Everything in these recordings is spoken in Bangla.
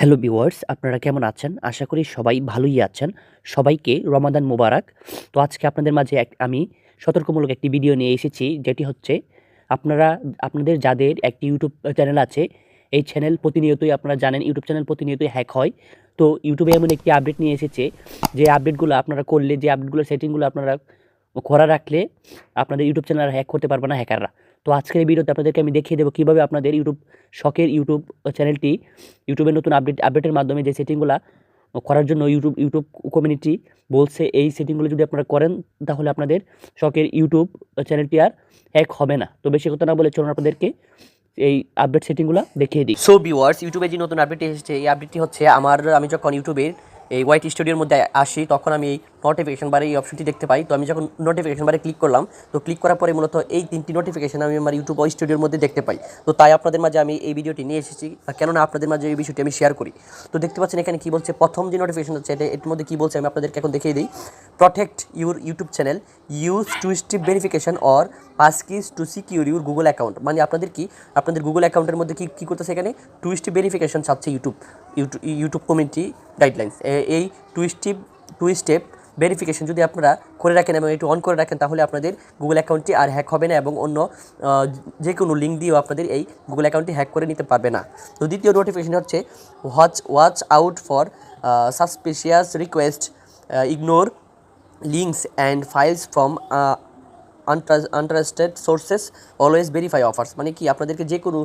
হ্যালো ভিউয়ার্স আপনারা কেমন আছেন? আশা করি সবাই ভালোই আছেন। সবাইকে রমাদান মোবারক। তো আজকে আপনাদের মাঝে এক আমি সতর্কমূলক একটি ভিডিও নিয়ে এসেছি, যেটি হচ্ছে আপনারা, আপনাদের যাদের একটি ইউটিউব চ্যানেল আছে, এই চ্যানেল প্রতিনিয়তই আপনারা জানেন ইউটিউব চ্যানেল প্রতিনিয়তই হ্যাক হয়। তো ইউটিউবে এমন একটি আপডেট নিয়ে এসেছে, যে আপডেটগুলো আপনারা করলে, যে আপডেটগুলো সেটিংগুলো আপনারা করা রাখলে আপনাদের ইউটিউব চ্যানেল হ্যাক করতে পারবে না হ্যাকাররা তো আজকের ভিডিওতে আপনাদেরকে আমি দেখিয়ে দেবো কীভাবে আপনাদের ইউটিউব শখের ইউটিউব চ্যানেলটি ইউটিউবের নতুন আপডেট, আপডেটের মাধ্যমে যে সেটিংগুলো করার জন্য ইউটিউব ইউটিউব কমিউনিটি বলছে, এই সেটিংগুলো যদি আপনারা করেন, তাহলে আপনাদের শখের ইউটিউব চ্যানেলটি আর হ্যাক হবে না। তো বেশি কথা না বলে চলুন আপনাদেরকে এই আপডেট সেটিংগুলো দেখিয়ে দিই। সো ভিউয়ার্স ইউটিউবে যে নতুন আপডেট এসেছে, এই আপডেটটি হচ্ছে আমার, আমি যখন ইউটিউবের এই হোয়াইট স্টুডিওর মধ্যে আসি, তখন আমি এই নোটিফিকেশন বারে এই অপশনটি দেখতে পাই। তো আমি যখন নোটিফিকেশন বারে ক্লিক করলাম, তো ক্লিক করার পরে মূলত এই তিনটি নোটিফিকেশন আমি আমার ইউটিউব স্টুডিওর মধ্যে দেখতে পাই। তো তাই আপনাদের মাঝে আমি এই ভিডিওটি নিয়ে এসেছি কেননা আপনাদের মাঝে এই বিষয়টি আমি শেয়ার করি। তো দেখতে পাচ্ছেন এখানে কি বলছে, প্রথম যে নোটিফিকেশন হচ্ছে, এটা এর মধ্যে কী বলছে আমি আপনাদেরকে এখন দেখিয়ে দিই। Protect your YouTube channel use two step verification or passkeys to secure your Google account মানে আপনাদের কি, আপনাদের গুগল অ্যাকাউন্টের মধ্যে কি, কী করতেছে এখানে? টু স্টিপ ভেরিফিকেশন চাচ্ছে YouTube YouTube YouTube community guidelines এই two step two step verification যদি আপনারা করে রাখেন এবং একটু অন করে রাখেন, তাহলে আপনাদের গুগল অ্যাকাউন্টটি আর হ্যাক হবে না এবং অন্য যে কোনো লিঙ্ক দিয়েও আপনাদের এই গুগল অ্যাকাউন্টটি হ্যাক করে নিতে পারবে না। তো দ্বিতীয় নোটিফিকেশন হচ্ছে watch watch out for suspicious request ignore links and files from untrusted sources always verify offers মানে কি, আপনাদেরকে যে কোনো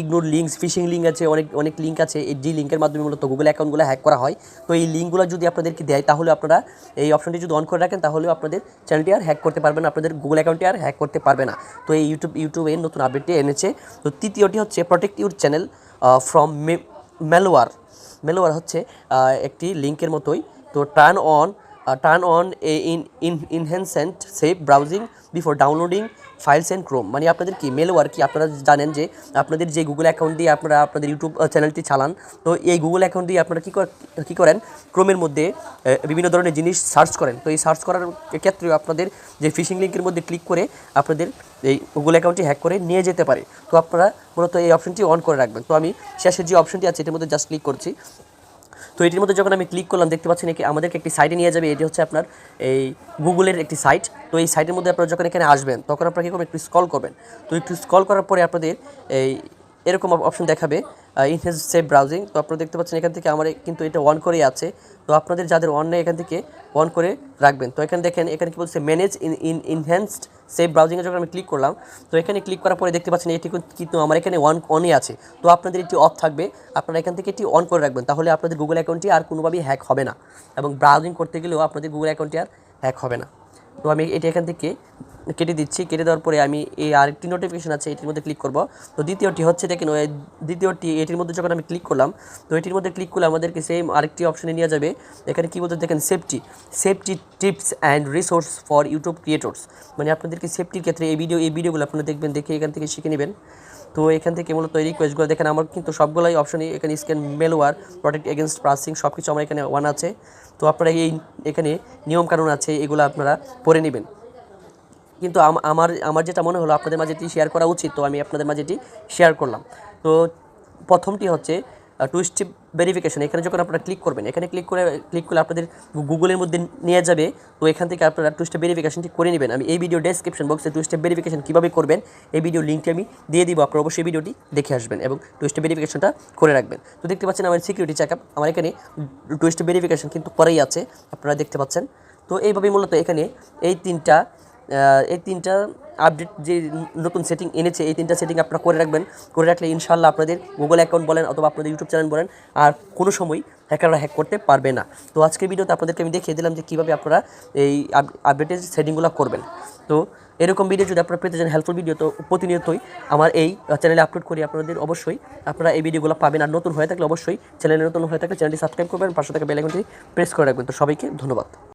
ইগনোর লিঙ্কস ফিশিং লিঙ্ক আছে, অনেক অনেক লিঙ্ক আছে, এই যে লিঙ্কের মাধ্যমে মূলত গুগল অ্যাকাউন্টগুলো হ্যাক করা হয়, তো এই লিঙ্কগুলো যদি আপনাদেরকে দেয়, তাহলে আপনারা এই অপশনটি যদি অন করে রাখেন, তাহলেও আপনাদের চ্যানেলটি আর হ্যাক করতে পারবেন না, আপনাদের গুগল অ্যাকাউন্টটি আর হ্যাক করতে পারবে না। তো এই ইউটিউব ইউটিউবে নতুন আপডেটটি এনেছে। তো তৃতীয়টি হচ্ছে protect your channel from malware malware হচ্ছে একটি লিঙ্কের মতোই। তো turn on turn on a in in enhanced safe browsing before downloading files and Chrome মানে আপনাদের কি মেলওয়ার কি? আপনারা জানেন যে আপনাদের যে গুগল অ্যাকাউন্ট দিয়ে আপনারা আপনাদের ইউটিউব চ্যানেলটি চালান, তো এই গুগল অ্যাকাউন্ট দিয়ে আপনারা কী কী করেন? ক্রোমের মধ্যে বিভিন্ন ধরনের জিনিস সার্চ করেন। তো এই সার্চ করার ক্ষেত্রেও আপনাদের যে ফিশিং লিঙ্কের মধ্যে ক্লিক করে আপনাদের এই গুগল অ্যাকাউন্টটি হ্যাক করে নিয়ে যেতে পারে। তো আপনারা মূলত এই অপশনটি অন করে রাখবেন। তো আমি শেষের যে অপশনটি আছে, এটার মধ্যে জাস্ট ক্লিক করছি। তো এটির মধ্যে যখন আমি ক্লিক করলাম, দেখতে পাচ্ছেন নাকি আমাদেরকে একটি সাইটে নিয়ে যাবে। এটি হচ্ছে আপনার এই গুগলের একটি সাইট তো এই সাইটের মধ্যে আপনারা যখন এখানে আসবেন, তখন আপনারা কী করবেন? একটু স্কল করবেন। তো একটু স্কল করার পরে আপনাদের এই এরকম অপশন দেখাবে ইনহেন্স সেভ ব্রাউজিং তো আপনারা দেখতে পাচ্ছেন এখান থেকে আমার কিন্তু এটা অন করেই আছে। তো আপনাদের যাদের অন নেই এখান থেকে অন করে রাখবেন। তো এখানে দেখেন, এখানে কি বলছে manage in in enhanced safe ব্রাউজিংয়ে যখন আমি ক্লিক করলাম, তো এখানে ক্লিক করার পরে দেখতে পাচ্ছেন এটি কিন্তু আমার এখানে অন অনই আছে। তো আপনাদের এটি অফ থাকবে। আপনারা এখান থেকে এটি অন করে রাখবেন। তাহলে আপনাদের গুগল অ্যাকাউন্টটি আর কোনোভাবেই হ্যাক হবে না। এবং ব্রাউজিং করতে গেলেও আপনাদের গুগল অ্যাকাউন্টটি আর হ্যাক হবে না। তো আমি এটি এখান থেকে কেটে দিচ্ছি। কেটে দেওয়ার পরে আমি এই আরেকটি নোটিফিকেশন আছে, এটির মধ্যে ক্লিক করব। তো দ্বিতীয়টি হচ্ছে, দেখেন দ্বিতীয়টি, এটির মধ্যে যখন আমি ক্লিক করলাম, তো এটির মধ্যে ক্লিক করলে আমাদেরকে সেম আরেকটি অপশনে নিয়ে যাবে। এখানে কী বলতে দেখেন safety safety tips and resource for YouTube creators মানে আপনাদেরকে সেফটির ক্ষেত্রে এই ভিডিও এই ভিডিওগুলো আপনারা দেখবেন, দেখে এখান থেকে শিখে নেবেন। তো এখান থেকে মূলত এই রিকোয়েস্টগুলো দেখেন, আমার কিন্তু সবগুলোই অপশনই এখানে scan malware protect against phishing সব কিছু আমার এখানে ওয়ান আছে। তো আপনারা এই এখানে নিয়মকানুন আছে, এগুলো আপনারা পড়ে নেবেন। কিন্তু আম- আমার আমার যেটা মনে হলো, আপনাদের মাঝে এটি শেয়ার করা উচিত, তো আমি আপনাদের মাঝে এটি শেয়ার করলাম। তো প্রথমটি হচ্ছে টু স্টেপ ভেরিফিকেশন এখানে যখন আপনারা ক্লিক করবেন, এখানে ক্লিক করে ক্লিক করলে আপনাদের গুগলের মধ্যে নিয়ে যাবে। তো এখান থেকে আপনারা টু স্টেপ ভেরিফিকেশনটি করে নেবেন। আমি এই ভিডিও ডেসক্রিপশন বক্সে টু স্টেপ ভেরিফিকেশন কীভাবে করবেন, এই ভিডিও লিঙ্কটি আমি দিয়ে দিব। আপনারা অবশ্যই ভিডিওটি দেখে আসবেন এবং টু স্টেপ ভেরিফিকেশনটা করে রাখবেন। তো দেখতে পাচ্ছেন আমার সিকিউরিটি চেক আপ আমার এখানে টু স্টেপ ভেরিফিকেশন কিন্তু করেই আছে, আপনারা দেখতে পাচ্ছেন। তো এইভাবেই মূলত এখানে এই তিনটা এই তিনটা আপডেট যে নতুন সেটিং এনেছে, এই তিনটা সেটিং আপনারা করে রাখবেন। করে রাখলে ইনশাল্লাহ আপনাদের গুগল অ্যাকাউন্ট বলেন অথবা আপনাদের ইউটিউব চ্যানেল বলেন, আর কোনো সময় হ্যাকাররা হ্যাক করতে পারবে না। তো আজকের ভিডিওতে আপনাদেরকে আমি দেখিয়ে দিলাম যে কীভাবে আপনারা এই আপডেটের সেটিংগুলো করবেন। তো এরকম ভিডিও যদি আপনারা পেতে চান হেল্পফুল ভিডিও তো প্রতিনিয়তই আমার এই চ্যানেলে আপলোড করি আপনাদের অবশ্যই। আপনারা এই ভিডিওগুলো পাবেন আর নতুন হয়ে থাকলে অবশ্যই চ্যানেলে নতুন হয়ে থাকলে চ্যানেলটি সাবস্ক্রাইব করবেন, পাশে থাকা বেল আইকনটি প্রেস করে রাখবেন। তো সবাইকে ধন্যবাদ।